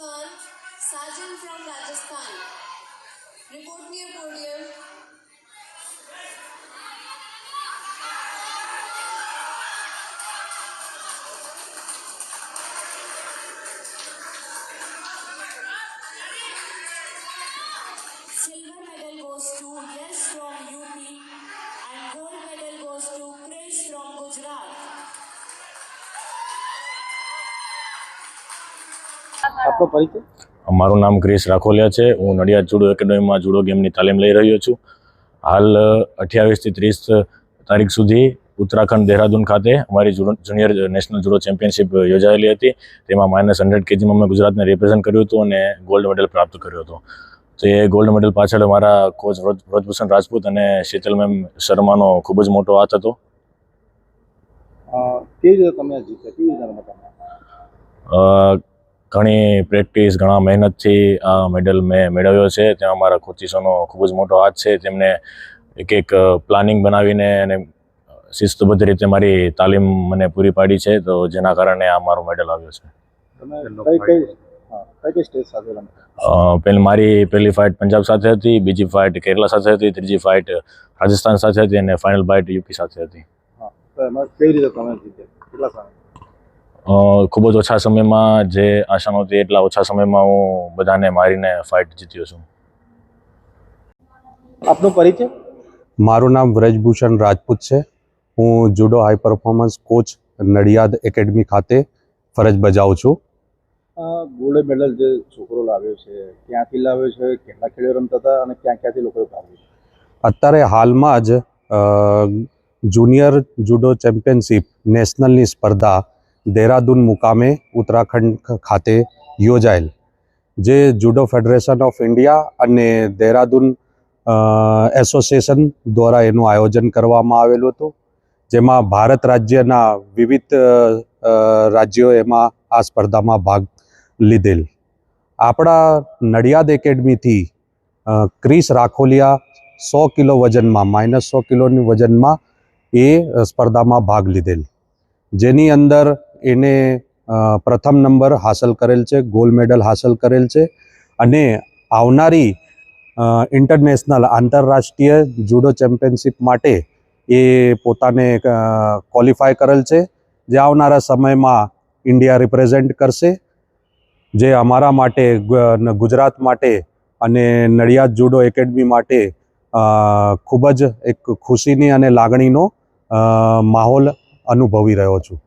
Rajasthan, Sergeant from Rajasthan. Report near podium. Silver medal goes to Yash from આપનો પરિચય? મારું નામ ક્રિશ રાખોલિયા છે. હું નડિયાદ જુડો એકેડમીમાં જુડો ગેમની તાલીમ લઈ રહ્યો છું. હાલ અઠ્યાવીસથી ત્રીસ તારીખ સુધી ઉત્તરાખંડ દેહરાદૂન ખાતે અમારી જુનિયર નેશનલ જુડો ચેમ્પિયનશિપ યોજાયેલી હતી. તેમાં માઇનસ હંડ્રેડ કેજીમાં મેં ગુજરાતને રિપ્રેઝન્ટ કર્યું હતું અને ગોલ્ડ મેડલ પ્રાપ્ત કર્યો હતો. તો એ ગોલ્ડ મેડલ પાછળ મારા કોચ વ્રજભૂષણ રાજપૂત અને શીતલ મેમ શર્માનો ખૂબ જ મોટો હાથ હતો. કેવી રીતે તમે જીત્યા? કેવી રીતે ઘણી પ્રેક્ટિસ ઘણા મહેનતથી આ મેડલ મેં મેળવ્યો છે. ત્યાં અમારા કોચિસોનો ખૂબ જ મોટો હાથ છે. તેમને એક એક પ્લાનિંગ બનાવીને અને શિસ્તબદ્ધ રીતે મારી તાલીમ મને પૂરી પાડી છે. તો જેના કારણે આ મારો મેડલ આવ્યો છે. કઈ કઈ કઈ કઈ પહેલી મારી પહેલી ફાઇટ પંજાબ સાથે હતી બીજી ફાઇટ કેરલા સાથે હતી ત્રીજી ફાઇટ રાજસ્થાન સાથે હતી અને ફાઇનલ ફાઇટ યુપી સાથે હતી. કેવી રીતે તમે જીત્યા? કેટલા સમય અ, ખૂબ જ ઓછા સમયમાં જે આશા નહોતી એટલા ઓછા સમયમાં હું બધાને મારીને ફાઇટ જીત્યો છું. આપનો પરિચય? મારું નામ વ્રજભૂષણ રાજપૂત છે. હું judo high performance coach Nadiad academy ખાતે ફરજ બજાવું છું. ગોલ્ડ મેડલ જે છોકરો લાવ્યો છે ક્યાંથી લાવ્યો છે કેટલા ખેડે રમતા હતા અને ક્યાં ક્યાંથી લોકોએ ભાગ લીધો? અત્યારે હાલમાં જ અ, જુનિયર જુડો ચેમ્પિયનશિપ નેશનલની સ્પર્ધા દહેરાદૂન મુકામે ઉત્તરાખંડ ખાતે યોજાયેલ જે જુડો ફેડરેશન ઓફ ઇન્ડિયા અને દેહરાદૂન એસોસિએશન દ્વારા એનું આયોજન કરવામાં આવેલું હતું જેમાં ભારત રાજ્યના વિવિધ રાજ્યો એમાં આ સ્પર્ધામાં ભાગ લીધેલ આપણા નડિયાદ એકેડમીથી ક્રિસ રાખોલિયા સો કિલો વજનમાં માઇનસ સો કિલોની વજનમાં એ સ્પર્ધામાં ભાગ લીધેલ જેની અંદર એને પ્રથમ નંબર હાંસલ કરેલ છે, ગોલ્ડ મેડલ હાંસલ કરેલ છે. અને આવનારી ઇન્ટરનેશનલ આંતરરાષ્ટ્રીય જુડો ચેમ્પિયનશિપ માટે એ પોતાને ક્વોલિફાય કરેલ છે, જે આવનારા સમયમાં ઇન્ડિયા રિપ્રેઝેન્ટ કરશે, જે અમારા માટે ગુજરાત માટે અને નડિયાદ જુડો એકેડમી માટે ખૂબ જ એક ખુશીની અને લાગણીનો માહોલ અનુભવી રહ્યો છું.